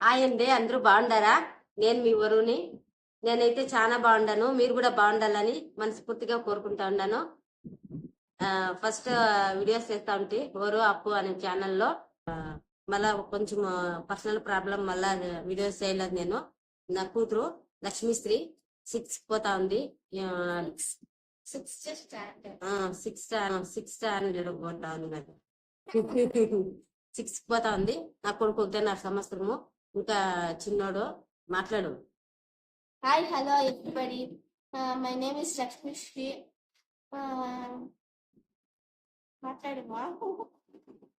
Hi అండి అందరూ బాగుండారా? నేను మీ వరుని నేనైతే చాలా బాగుండాను. మీరు కూడా బాగుండాలని మనస్ఫూర్తిగా కోరుకుంటా ఉన్నాను. ఫస్ట్ వీడియోస్ చేస్తా ఉంటే. వరు అప్పు అనే ఛానల్లో మళ్ళా కొంచెం పర్సనల్ ప్రాబ్లం మళ్ళా వీడియోస్ చేయలేదు నేను. నా కూతురు లక్ష్మీశ్రీ సిక్స్ పోతా ఉంది. Six standard six six standard పోతా ఉంది నాకు సిక్స్ పోతా ఉంది. నా కొడుకు ఒకటిన్నర సంవత్సరము. ఇంకా చిన్నోడు మాట్లాడు hi hello everybody my name is Lakshmi Sri మాట్లాడుమా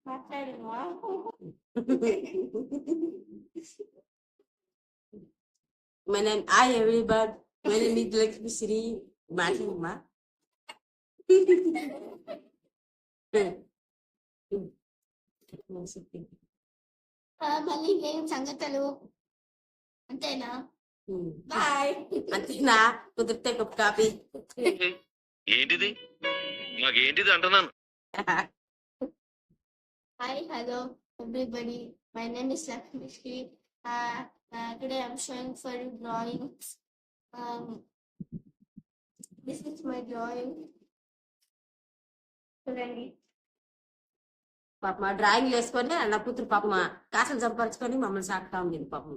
మాట్లాడుమా My name, hi everybody. My name is Lakshmi Sri. మాట్లాడమ్మా మళ్ళీ ఏం సంగతులు అంతేనా బాయ్ అంతేనా కుదిరితే ఒక కాపీ ఏంటిది మాకేంటిది అంటున్నాను hi hello everybody my name is Lakshmi Shree today I'm showing for you drawings this is my drawing చూడండి పాప డ్రాయింగ్ వేసుకొని నా కూతురు పాప కాసులు సంపాదించుకొని మమ్మల్ని సాకుతా ఉంది పాపం.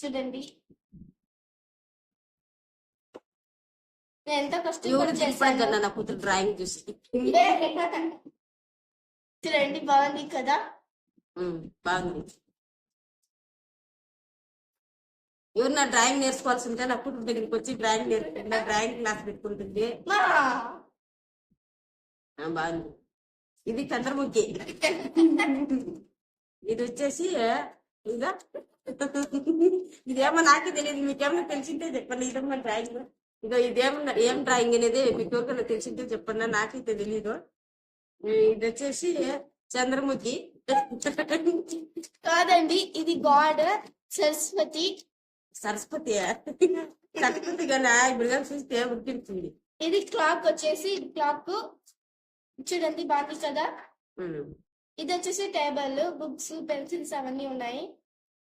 చూడండి. ఎంత ఎవరు కష్టపడి నా కూతురు డ్రాయింగ్ చూసి. చూడండి బాగుంది కదా? బాగుంది. ఎవరు నా డ్రాయింగ్ నేర్చుకోవాల్సి ఉంటే నా కూతురు దగ్గరికి వచ్చి డ్రాయింగ్ నేర్చుకుంటే డ్రాయింగ్ క్లాస్ పెట్టుకుంటుంది. బాగుంది. ఇది చంద్రముఖి. ఇది వచ్చేసి ఇదా ఇదేమో నాకే తెలియదు మీకేమన్నా తెలిసింటే చెప్పండి. ఇదేమో డ్రాయింగ్ ఇదో ఇదేమన్నా ఏం డ్రాయింగ్ అనేది మీకు ఎవరికైనా తెలిసింటే చెప్పండి నాకైతే తెలియదు ఇది వచ్చేసి చంద్రముఖి. కాదండి ఇది గాడ్ సరస్వతి సరస్వతి సరస్వతి గానా ఇప్పుడు చూస్తే గుర్తించింది ఇది క్లాక్ వచ్చేసి క్లాక్ చూడండి బాగుంది కదా? ఇది వచ్చేసి టేబుల్ బుక్స్ పెన్సిల్స్ అవన్నీ ఉన్నాయి.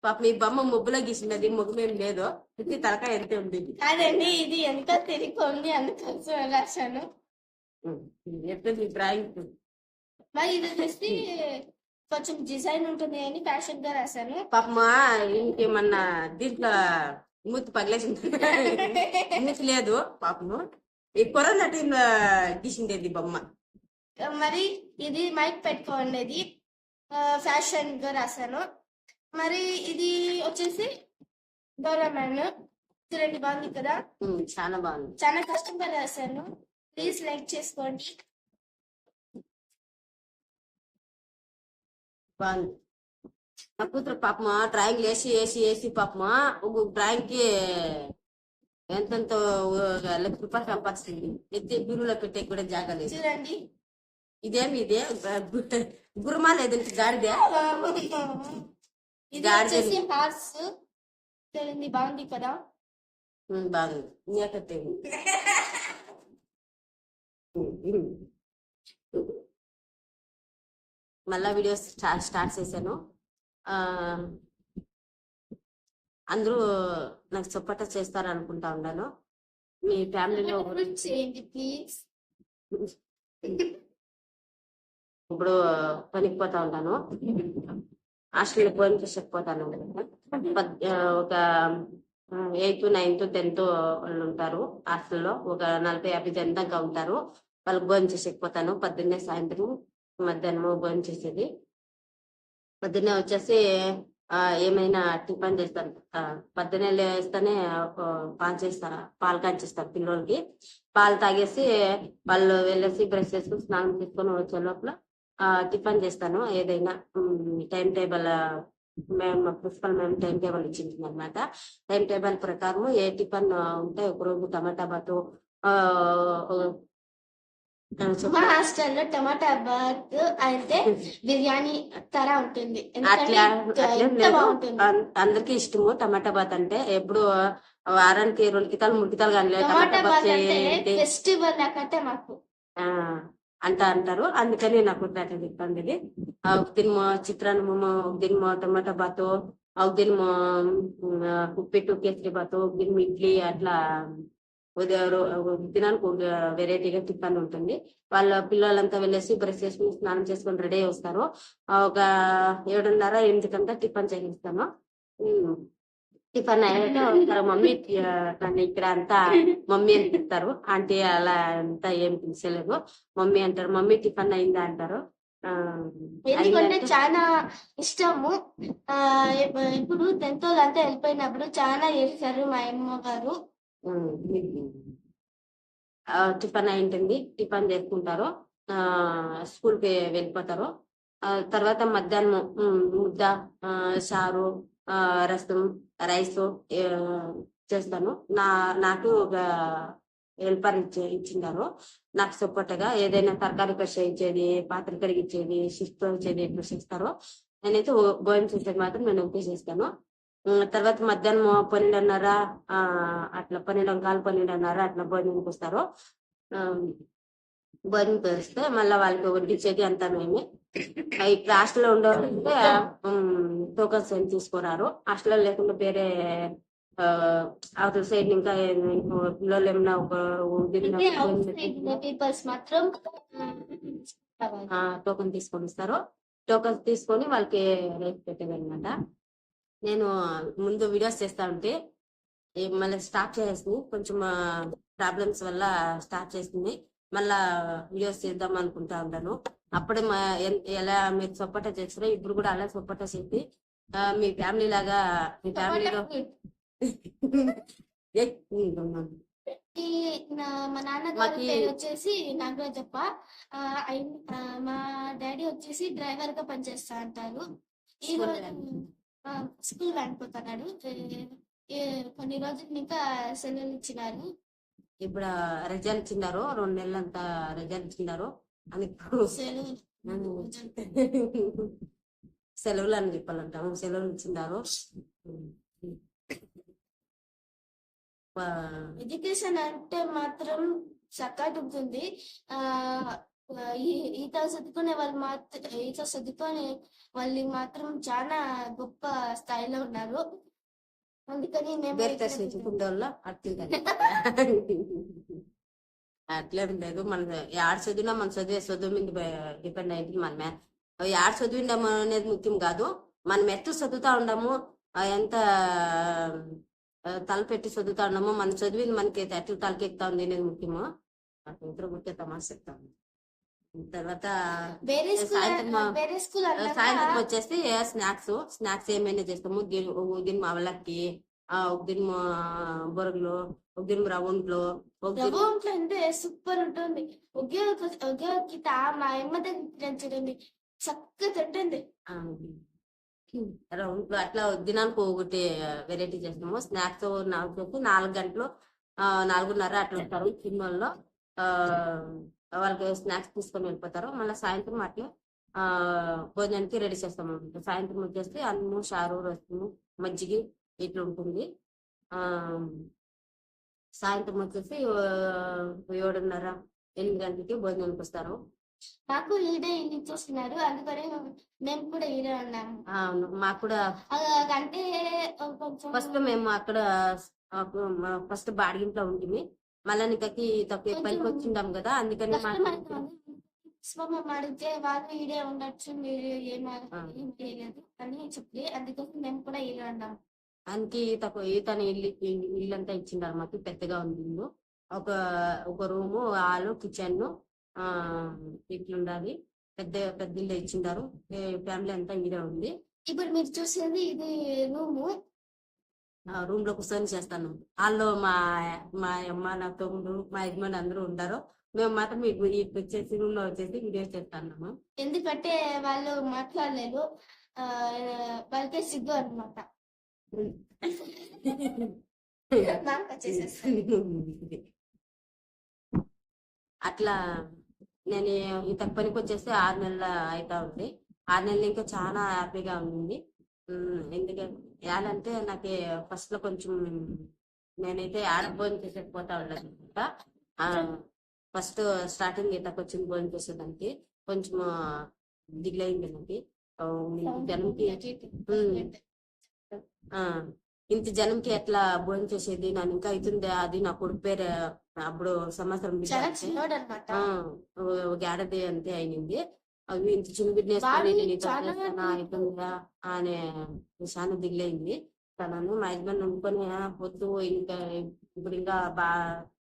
పాప మీ బొమ్మ ముగ్గులో గీసినది ముగ్గుమేం లేదు. ఇది తలకాయ ఎంత ఉంది కాదండి ఇది ఎంత తిరిగి అందుకోసం రాశాను ఎట్లా డ్రాయింగ్? మరి ఇది వచ్చేసి కొంచెం డిజైన్ ఉంటుంది అని ఫ్యాషన్గా రాశాను పాపమా ఇంకేమన్నా దీంట్లో మూతి పగిలేసింది. మూతి లేదు పాపము. ఈ కరోనా టైంలో గీసిండేది బొమ్మ. మరి ఇది మైక్ పెట్టుకోండి ఫ్యాషన్గా రాశాను. మరి ఇది వచ్చేసి డోరామ్యాన్ చూడండి బాగుంది కదా. చాలా బాగుంది. చాలా కష్టంగా రాశాను. ప్లీజ్ లైక్ చేసుకోండి. బాగుంది నా కూతురు పాపమా డ్రాయింగ్ వేసి వేసి వేసి పాపమా ఒక డ్రాయింగ్కి ఎంతెంతో ఒక లక్ష రూపాయలు సంపాదిస్తుంది ఎత్తి బీరులో పెట్టే కూడా జాగా లేదు చూడండి ఇదేమి ఇదే గురుమా లేదంటే గాడిదే ఇది గాడిద. వచ్చేసి హార్స్ చూడండి బాగుంది కదా ఉమ్, బాగుంది నీకతే మళ్ళా వీడియోస్ స్టార్ట్ స్టార్ట్ చేశాను. ఆ, అందరూ నాకు సపోర్ట్ చేస్తారు అనుకుంటా ఉన్నాను. మీ ఫ్యామిలీలో ఇప్పుడు పనికి పోతా ఉంటాను. హాస్టల్ భోజనం చేసకపోతాను పద్- ఆ, ఒక ఎయిత్ నైన్త్ టెన్త్ వాళ్ళు ఉంటారు హాస్టల్లో. ఒక నలభై యాభై జన దాకా ఉంటారు. వాళ్ళకి భోజనం చేసేకపోతాను పొద్దున్నే సాయంత్రం మధ్యాహ్నము భోజనం చేసేది. పొద్దున్నే వచ్చేసి ఏమైనా టిఫిన్ చేస్తాను. ఆ, పొద్దున్నే లేస్తేనే ఆ, పాలు చేస్తా పాలు కాంచేస్తాను పిల్లలకి పాలు తాగేసి వాళ్ళు వెళ్ళేసి బ్రష్ చేసుకుని స్నానం చేసుకొని వచ్చే లోపల టిఫిన్ చేస్తాను. ఏదైనా టైం టేబుల్ మేము ప్రిన్సిపల్ మేము టైం టేబుల్ ఇచ్చింది అనమాట టైం టేబుల్ ప్రకారం ఏ టిఫిన్ ఉంటే ఒక రోజు టమాటా బాతు ఆ, మా. హాస్టల్లో టమాటా బాత్ అంటే బిర్యానీ తర ఉంటుంది. అట్లా అందరికీ ఇష్టము టమాటా బాత్ అంటే ఎప్పుడు వారానికి రెండు కితాలు మూడు కితాలు కానీ టమాటా బాత్ ఫెస్టివల్ నాకంటే మాకు. అంట అంటారు. అందుకని నాకు అట్లా ఆ, ఒక దినమో చిత్రాన్నము ఒక దినమో టమాటా బాతు ఒక దినమో ఉప్పిట్టు కేసరి బాతు ఒక దినం ఇడ్లీ అట్లా దినానికి ఒక వెరైటీగా టిఫిన్ ఉంటుంది. వాళ్ళ పిల్లలంతా వెళ్ళేసి బ్రష్ చేసుకుని స్నానం చేసుకొని రెడీ అయి వస్తారు. ఒక ఏడున్నర ఎనిమిదికంతా టిఫిన్ చేయిస్తాము ఉమ్, టిఫిన్ అయ్యాక మమ్మీ నన్ను ఇక్కడ అంతా మమ్మీ అని పిలుస్తారు. ఆంటీ అలా అంతా ఏం పిలిచలేదు. మమ్మీ అంటారు మమ్మీ టిఫిన్ అయిందా? అంటారు. ఎందుకంటే చాలా ఇష్టము. ఇప్పుడు టెన్త్ అంతా వెళ్ళిపోయినప్పుడు చాలా చేశారు మా అమ్మ గారు టిఫన్ అయింటుంది. టిఫన్ చేసుకుంటారు. ఆ స్కూల్కి వెళ్ళిపోతారు. తర్వాత మధ్యాహ్నం ముద్ద ఆ, చారు ఆ, రసం రైస్ చేస్తాను. నా నాకు ఒక హెల్పర్ ఇచ్చి ఇచ్చిన్నారు నాకు సపోర్ట్గా ఏదైనా తరకారీ కట్ ఇచ్చేది పాత్ర కడిగిచ్చేది షిఫ్ట్ ఇచ్చేది ఎట్లా చేస్తారో. నేనైతే భోజనం చేసేది మాత్రం నేను ఓకే చేస్తాను. తర్వాత మధ్యాహ్నం పన్నెండున్నర ఆ, అట్లా పన్నెండు కాలు పన్నెండున్నర అట్లా భోజనంకి వస్తారు భోజనం చేస్తే మళ్ళీ వాళ్ళకి వడ్డించేది అంతా మేమే. ఇప్పుడు హాస్టల్లో ఉండేవాళ్ళంటే టోకన్స్ ఏం తీసుకున్నారు హాస్టల్లో లేకుండా వేరే అవతల సైడ్ ఇంకా పిల్లలు ఏమన్నా ఒక మాత్రం టోకన్ తీసుకొని ఇస్తారు టోకన్ తీసుకొని వాళ్ళకి రేట్ పెట్టేది అనమాట నేను ముందు వీడియోస్ చేస్తా ఉంటే మళ్ళీ స్టార్ట్ చేసింది కొంచెం ప్రాబ్లమ్స్ వల్ల స్టార్ట్ చేసింది. మళ్ళా వీడియోస్ చేద్దాం అనుకుంటా ఉంటాను అప్పుడే ఎలా మీరు సపోర్ట్ చేస్తారో ఇప్పుడు కూడా అలా సపోర్ట్ చేసి మీ ఫ్యామిలీ లాగా మీ ఫ్యామిలీలో మా నాన్నగారి పేరు వచ్చేసి నాగరాజప్ప. మా డాడీ వచ్చేసి డ్రైవర్గా పనిచేస్తా అంటారు. ఈ స్కూల్ వెళ్ళిపోతున్నాడు కొన్ని రోజులు ఇంకా సెలవులు ఇచ్చినారు. ఇప్పుడు రిజల్ట్ ఇచ్చినారు. రెండు నెలలంతా రిజల్ట్ ఇచ్చినారు. సెలవు సెలవులు. అని చెప్పాలంటాము సెలవులు ఇచ్చినారు. ఎడ్యుకేషన్ అంటే మాత్రం చక్కగా ఉంటుంది. ఆ ఈత చదువుకునే వాళ్ళు మాత్రం ఈత చదువుకునే వాళ్ళు మాత్రం చాలా గొప్ప స్థాయిలో ఉన్నారు. అందుకని మేము అట్లేం లేదు. మన ఆడ చదివినా మన చదివే చదువు మీద డిపెండ్ అయింది మనమే. ఆడ చదివిండము అనేది ముఖ్యం కాదు. మనం ఎట్లా చదువుతా ఉండము ఎంత తలపెట్టి చదువుతా ఉండము మన చదివింది మనకి ఎట్లా తలకెక్తా ఉంది అనేది ముఖ్యము. ఇద్దరు ముఖ్య తమాష చెప్తాము తర్వాత సాయంత్రం వచ్చేసి స్నాక్స్ స్నాక్స్ ఏమైనా చేస్తాము. దినం అవలక్కి ఆ ఒక దినం బొరగులు ఒక దినం రవ్వంట్లు అంటే సూపర్ ఉంటుంది. ఒకే మా అమ్మ దగ్గర చూడండి చక్కగా తింటుంది. ఆ, రవ్వంట్లు అట్లా దినానికి ఒకటి వెరైటీ చేస్తాము. స్నాక్స్ నాలుగు నాలుగు గంటలు నాలుగున్నర అట్లా ఉంటారు ఆ వాళ్ళకి స్నాక్స్ తీసుకొని వెళ్ళిపోతారు. మళ్ళీ సాయంత్రం అట్లా ఆ భోజనానికి రెడీ చేస్తాము సాయంత్రం వచ్చేసి అన్నము చారు రసము మజ్జిగి ఇట్లా ఉంటుంది. ఆ సాయంత్రం వచ్చేసి ఏడున్నర ఎనిమిది గంటలకి భోజనానికి వస్తారు. మాకు ఈడే ఇల్లు ఇచ్చేస్తున్నారు అందుకని మేము కూడా ఈడే ఉన్నాము అవును. మాకు కూడా అంటే ఫస్ట్ మేము అక్కడ ఫస్ట్ బాడిగింట్లో ఉంటుంది మళ్ళా నీకకి తక్కువ పైకి వచ్చిండాం కదా అందుకని అడిగితే వాళ్ళు ఈడే ఉండొచ్చు మీరు అని చెప్పి అందుకోసం మేము కూడా ఈడే ఉన్నాము అందుకే తక్కువ ఈతని ఇల్లు ఇల్లు అంతా ఇచ్చిండారు మాకు పెద్దగా ఉంది ఇల్లు. ఒక ఒక రూము హాలు కిచెన్ ఆ ఇట్లుండాలి పెద్ద పెద్ద ఇల్లు ఇచ్చిండారు. ఫ్యామిలీ అంతా ఈడే ఉంది. ఇప్పుడు మీరు చూసేది ఇది రూము. రూమ్లో కూర్చొని చేస్తాను. వాళ్ళు మా మా అమ్మ నా తమ్ముడు మా యజమాని అందరూ ఉంటారు. మేము మాత్రం ఇటు వచ్చేసి రూమ్లో వచ్చేసి వీడియో చేస్తాము ఎందుకంటే వాళ్ళు మాట్లాడలేదు. వాళ్ళకే సిగ్గు అనమాట అట్లా నేను ఇంత పనికి వచ్చేసి ఆరు నెలలు అవుతా ఉంది. ఆరు నెలలు ఇంకా చాలా హ్యాపీగా ఉంది. ఎందుకంటే ఏలంటే నాకు ఫస్ట్లో కొంచెం నేనైతే ఆడబోని చేసేకపోతా ఉండదు ఫస్ట్ స్టార్టింగ్ ఇతకు వచ్చింది భోజనం చేసేదానికి కొంచెం దిగులైంది నాకు. జనంకి ఇంత జనంకి ఎట్లా భోజనం చేసేది? నన్ను ఇంకా అవుతుంది అది నా కొడుకు పేరు అప్పుడు సంవత్సరం ఒక ఏడాది అంతే అయినింది. అవి ఇంత చిన్న బిడ్డ అనే చాలా దిగులైంది. తనను మా హస్బెండ్ "ఆ, వద్దు ఇంకా ఇప్పుడు ఇంకా బా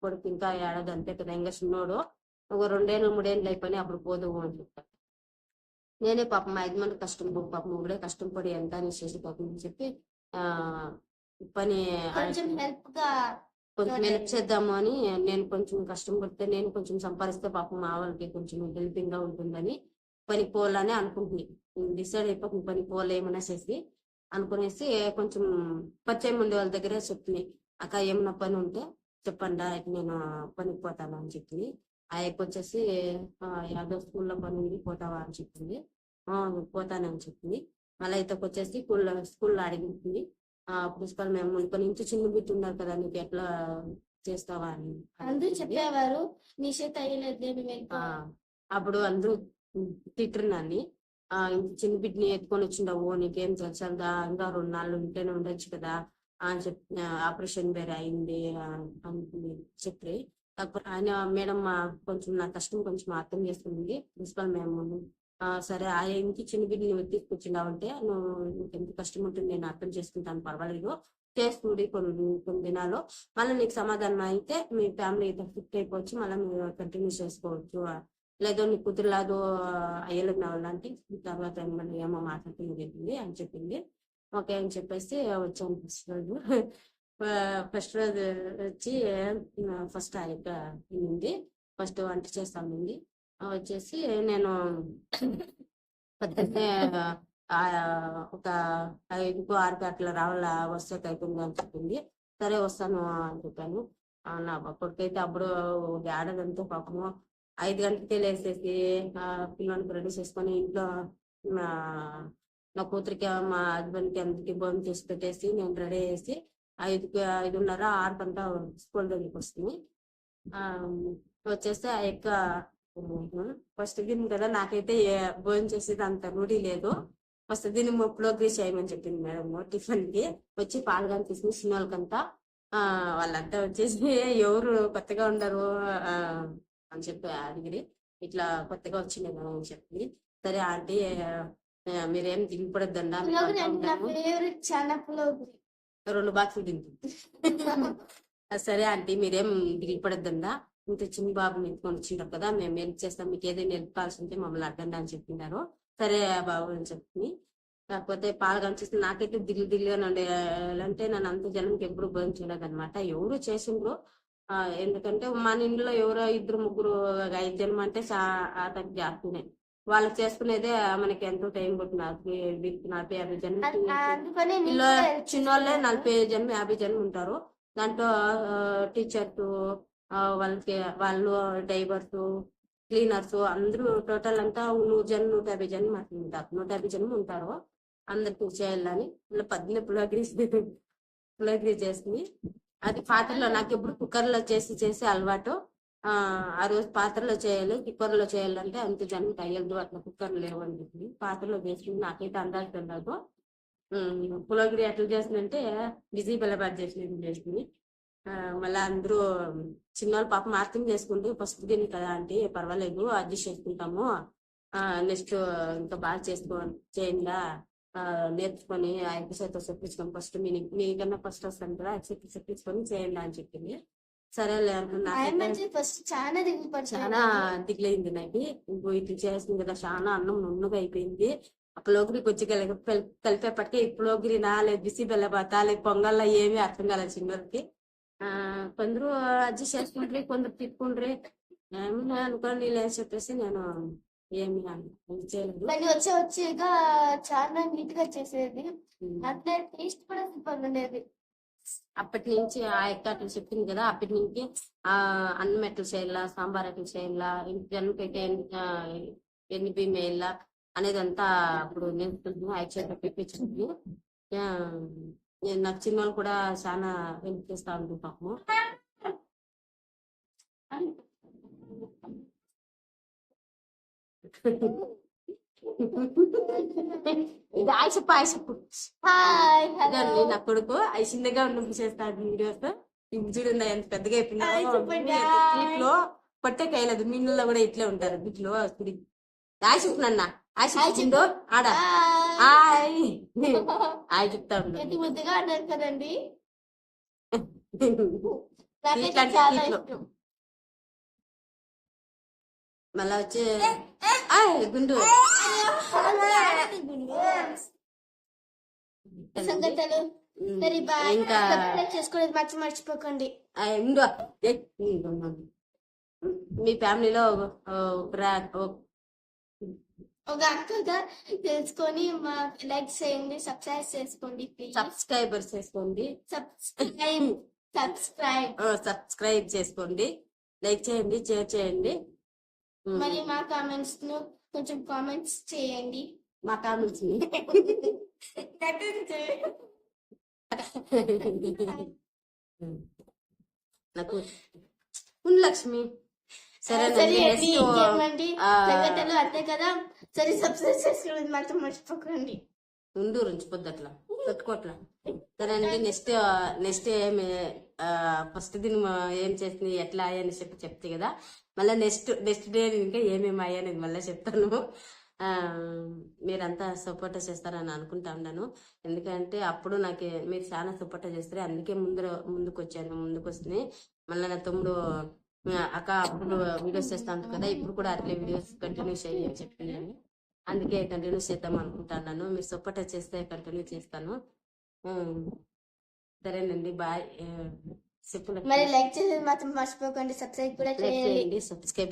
కొడుకు ఇంకా ఏడాది అంతే కదా ఇంకా చిన్నోడు. ఒక రెండేళ్ళు మూడేళ్ళు అయిపోయి అప్పుడు పోదు అని చెప్తాను నేనే పాపం మా యజమాని కష్టం పాపం ఒకడే కష్టం పడి ఎంత అని చేసి పాపం అని చెప్పి ఆ పని కొంచెం హెల్ప్ చేద్దాము అని నేను కొంచెం కష్టం పడితే నేను కొంచెం సంపాదిస్తే పాపం మా వాళ్ళకి కొంచెం హెల్పింగ్గా ఉంటుందని పని పోవాలని అనుకుంటుంది డిసైడ్ అయిపోతుంది పని పోలేమన్నా చేసి అనుకునేసి కొంచెం పరిచయం ఉండే వాళ్ళ దగ్గరే చెప్తుంది అక్క ఏమన్నా పని ఉంటే చెప్పండి అయితే నేను పనికి పోతాను అని చెప్పింది. ఆ వచ్చేసి "ఆ, యాదో స్కూల్లో పని ఉంది పోతావా అని చెప్పింది. "ఆ, పోతానని చెప్పింది. మళ్ళీ ఇతకు వచ్చేసి స్కూల్లో స్కూల్లో అడిగింది. ఆ ప్రిన్సిపల్ మేము మునుకొని ఇంటి చిన్న బిడ్డ ఉన్నారు కదా నీకు ఎట్లా చేస్తావా అని అందరూ. చెప్పేవారు అప్పుడు అందరూ తిట్టరు ఆ ఇంత చిన్న బిడ్డని ఎత్తుకొని వచ్చిండవు నీకేం తెలుసా ఇంకా రెండు నాళ్ళు ఉంటేనే ఉండొచ్చు కదా? అని చెప్పి ఆపరేషన్ వేరే అయింది అని చెప్పి. ఆయన మేడం మా కొంచెం నా కష్టం కొంచెం అర్థం చేసుకుంది. ప్రిన్సిపల్ మేము ఆ, సరే ఆ ఇంటి చిన్న బిడ్డని నువ్వు తీసుకొచ్చినావు అంటే నువ్వు ఎంత కష్టం ఉంటుంది నేను అర్థం చేసుకుంటాను పర్వాలేదు. చేస్తుంది కొన్ని కొన్ని దినాలు మళ్ళీ నీకు సమాధానం అయితే మీ ఫ్యామిలీ ఫిట్ అయిపోవచ్చు మళ్ళీ మీరు కంటిన్యూ చేసుకోవచ్చు లేదో నీ కుదిరలేదు అయ్యలేదు నా వల్ల అంటే తర్వాత మళ్ళీ ఏమో మాట్లాడుతుంది అని చెప్పింది. ఓకే అని చెప్పేసి వచ్చాను ఫస్ట్ రోజు. ఫస్ట్ రోజు వచ్చి ఫస్ట్ ఆ ఉంది ఫస్ట్ వంట చేస్తాను వచ్చేసి నేను పొద్దున్నే ఒక ఐదుకు ఆరుకు అట్లా రావాలా వస్తే అయిపోయింది అని చెప్పింది. సరే వస్తాను అని చెప్పాను. నా కొడుకైతే అప్పుడు ఆడదంతా పాపము ఐదు గంటలకే లేసేసి ఆ పిల్లలకి రెడీ చేసుకొని ఇంట్లో నా నా కూతురికి మా హస్బెండ్కి అందరికి భోజనం చేసి పెట్టేసి నేను రెడీ చేసి ఐదుకి ఐదున్నర ఆరుకంతా స్కూల్ దగ్గరికి వస్తుంది. ఆ వచ్చేస్తే ఆ యొక్క ఫస్ట్ దినం కదా నాకైతే భోజనం చేసేది అంత రూఢీ లేదు. ఫస్ట్ దినం ప్రోగ్రెస్ చేయమని చెప్పింది మేడం టిఫిన్కి వచ్చి పాలుగాని తీసుకుని చిన్న ఆ వాళ్ళంతా వచ్చేసి ఎవరు కొత్తగా ఉండరు ఆ, అని చెప్పి అడిగిరి. ఇట్లా కొత్తగా వచ్చింది అని చెప్పి. సరే ఆంటీ మీరేం పులోగురి రెండు బాక్సులు ఆ, సరే ఆంటీ మీరేం దిగిపడద్దండా ఇంత చిన్న బాబుని ఎత్తుకొని వచ్చింటారు కదా మేము హెల్ప్ చేస్తాం? మీకు ఏదైనా హెల్ప్ ఉంటే మమ్మల్ని అడగండి అని చెప్పినారు సరే బాబు అని చెప్పి. కాకపోతే పాలు కనిపిస్తుంది నాకైతే దిల్లు దిల్లుగా ఉండే అంటే నన్ను అంత జనంకి ఎప్పుడు భోజనం చేయలేదు అనమాట ఎవరు చేసిండ్రు ఎందుకంటే మన ఇంట్లో ఎవరో ఇద్దరు ముగ్గురు ఐదు జనం అంటే అతనికి జాస్తూనే వాళ్ళకి చేసుకునేదే మనకి ఎంతో టైం పడుతుంది. నలభై యాభై జనం అన్- అందుకనే నేను పిల్ల కూడా help చిన్నోళ్ళే. నలభై జనం యాభై జనం ఉంటారు. దాంట్లో టీచర్స్ వాళ్ళకి వాళ్ళు డ్రైవర్స్ క్లీనర్స్ అందరూ టోటల్ అంతా నూరు జనం నూట యాభై జనం అట్లా ఉంటారు. నూట యాభై జనం ఉంటారు. అందరికి చేయాలని ఇలా పద్దున పులగిరి పులగిరి చేసింది అది పాత్రలో నాకు ఎప్పుడు కుక్కర్లో చేసి చేసి అలవాటు. ఆ రోజు పాత్రలో చేయాలి కుక్కర్లో చేయాలంటే అంత జనం అయ్యదు అట్లా కుక్కర్ లేవు అని చెప్పి పాత్రలో చేసుకుంటే నాకైతే అందాజు తెలియదు పులోగిరి ఎట్లా చేసిందంటే బిజీ బెల్లబాద్ చేసినట్టు చేసింది ఆ, మళ్ళీ అందరూ చిన్నవాళ్ళు పాపం అర్థం చేసుకుంటూ ఫస్ట్ దీని కదా అంటే పర్వాలేదు అడ్జస్ట్ చేసుకుంటాము. ఆ నెక్స్ట్ ఇంకా బాగా చేసుకో చేయిందా? నేర్చుకొని ఆ ఎక్సైజ్ చెప్పించుకొని ఫస్ట్ మీ మీకన్నా ఫస్ట్ వస్తాను కదా ఎక్సైజ్ చెప్పించుకొని చేయండి అని చెప్పింది. సరేలే అనుకున్నా ఫస్ట్ చాలా దిగులైంది నాకు. ఇంకో ఇట్లా చేసింది కదా చాలా అన్నం నున్నగా అయిపోయింది. పులోగిరికి వచ్చి కలిపి కలిపేపటికి ఈ పులోగిరి నా లేదు బిసి బెల్లబాత లేదు పొంగల్లో ఏమీ అర్థం కాలేదు చిన్నోళ్ళకి ఆ కొందరు అడ్జస్ట్ చేసుకుంటారు కొందరు తిట్టుకుంటారు. ఏమి అనుకోండి లేదు చెప్పేసి నేను ఏమి మళ్ళీ వచ్చే వచ్చేగా చాలా నీట్గా చేసేది. అట్లే టేస్ట్ కూడా సూపర్ ఉండేది. అప్పటి నుంచి ఆ ఎక్క అట్లా చెప్పింది కదా అప్పటి నుంచి ఆ అన్నం ఎట్లా చేయాలా సాంబార్ ఎట్లా చేయాలా జన్మకైతే ఎన్ని- బియ్యం వేయాలా అనేది అంతా అప్పుడు పెప్పించింది ఆ, నేను నాకు చిన్నోళ్ళు కూడా చాలా హెల్ప్ చేస్తా పాపము ఇది ఆశప్పు ఆశప్పు హాయ్ హలో. నా కొడుకు అవి చిన్నగా ఉన్నప్పుడు చేస్తాడు వీడియోస్. ఇప్పుడు చూడండి ఎంత పెద్దగా అయిపోయిందో. వీటిలో పట్టే కైలేదు మీళ్ళలో కూడా ఇట్లే ఉంటారు వీటిలో ఆశప్పు నాన్న హాయ్ ఆశప్పు ఉందో ఆడ. హాయ్. హాయ్ చెప్తా ఉండు. ఉన్నారు కదండి. మళ్ళా వచ్చి గుండు. సంగతులు. ఇంకా చేసుకోలేదు మర్చి మర్చిపోకండి. మీ ఫ్యామిలీలో ఒక- అక్కగా తెలుసుకొని మా లైక్ చేయండి సబ్స్క్రైబ్ చేసుకోండి ప్లీజ్ సబ్స్క్రైబర్స్ చేసుకోండి. Subscribe subscribe. సబ్స్క్రైబ్ చేసుకోండి. లైక్ చేయండి షేర్ చేయండి. మరి మా కామెంట్స్ను కొంచెం కామెంట్స్ చేయండి. మా కామెంట్స్. నాకు లక్ష్మి. సరే సరేనండి సంగతులు అంతే కదా? సరే సబ్స్క్రైబ్ చేసుకోవడం మాత్రం మర్చిపోకండి. ఉండు రుంచిపోద్ది అట్లా. పెట్టుకోట్లా సరే అండి నెక్స్ట్ నెక్స్ట్ ఏమి ఫస్ట్ దిన ఏం చేసింది ఎట్లా అని చెప్పి చెప్తే కదా మళ్ళీ నెక్స్ట్ నెక్స్ట్ డే ఇంకా ఏమేమి అయ్యాను మళ్ళీ చెప్తాను. ఆ, మీరంతా సపోర్ట్ చేస్తారని అనుకుంటా ఉన్నాను. ఎందుకంటే అప్పుడు నాకు మీరు చాలా సపోర్ట్ చేస్తారు. అందుకే ముందు ముందుకు వచ్చాను ముందుకు వస్తుంది మళ్ళీ నా తమ్ముడు అక్క అప్పుడు వీడియోస్ చేస్తా కదా ఇప్పుడు కూడా అట్లే వీడియోస్ కంటిన్యూ చేయని చెప్పిందని అందుకే కంటిన్యూ చేద్దాం అనుకుంటున్నాను మీరు సపోర్ట్ చేస్తే కంటిన్యూ చేస్తాను. సరేనండి బాయ్ చెప్పు మరి లైక్ చేసేది మాత్రం మర్చిపోకండి సబ్స్క్రైబ్ కూడా చేయండి. సబ్స్క్రైబ్